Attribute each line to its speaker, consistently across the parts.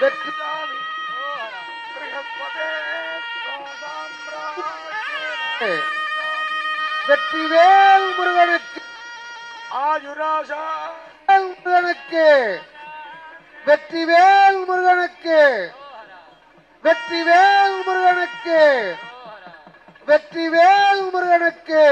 Speaker 1: வெற்றி வெற்றிவேல் முருகனுக்கு
Speaker 2: ஆயுராசா
Speaker 1: வேல் முருகனுக்கு வெற்றிவேல் முருகனுக்கு வெற்றிவேல் முருகனுக்கு வெற்றிவேல் முருகனுக்கு.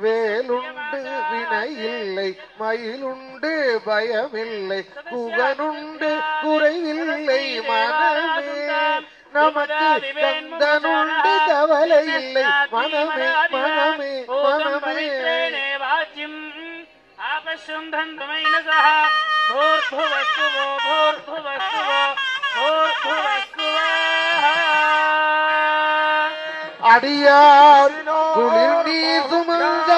Speaker 1: வேலுண்டு வினையில்லை மயிலுண்டு பயமில்லை குகனுண்டு குறைவில்லை மனமே நமக்கு கந்தனுண்டு கவலை இல்லை மனமே மனமே மனமே
Speaker 3: आपशुन्धन्तमेन सह भूर्भुवस्तु वो भूर्भुवस्तु वो भूर्भुवस्तु
Speaker 1: அடியார் குளிர் நீர் சுமந்தாட்ட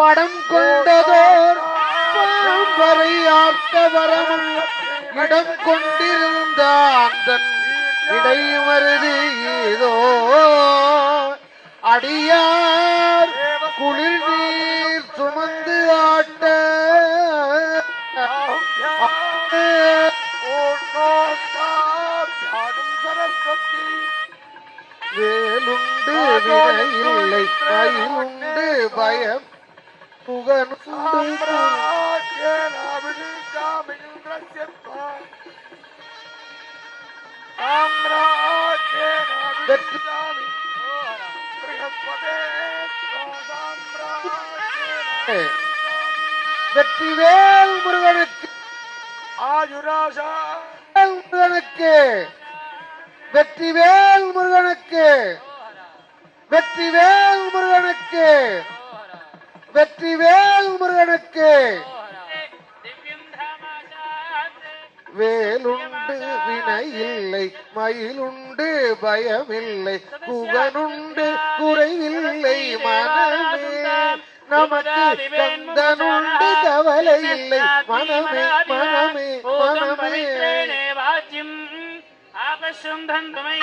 Speaker 1: படம் கொண்டதோர் வரை ஆட்ட வரமுள்ள இடம் கொண்டிருந்த அந்தன் இடைமருது ஏதோ. அடியார் குளிர் நீர் சுமந்து ஆட்ட வேலுண்டு வினையில்லை மயிலுண்டு பயம். புகனுண்டு வெற்றிவேல் முருகனுக்கு.
Speaker 2: ஆயுராசா.
Speaker 1: முருகனுக்கு. வெற்றிவேல் முருகனுக்கு. வெற்றிவேல் முருகனுக்கு. வெற்றி வேல் முருகனுக்கு. வேலுண்டு வினை இல்லை மயிலுண்டு பயமில்லை குகனுண்டு குறைவில்லை மனமே நமக்கு கந்தனுண்டு கவலை இல்லை மனமே மனமே மனமே.
Speaker 3: ஆபசும் தந்துமை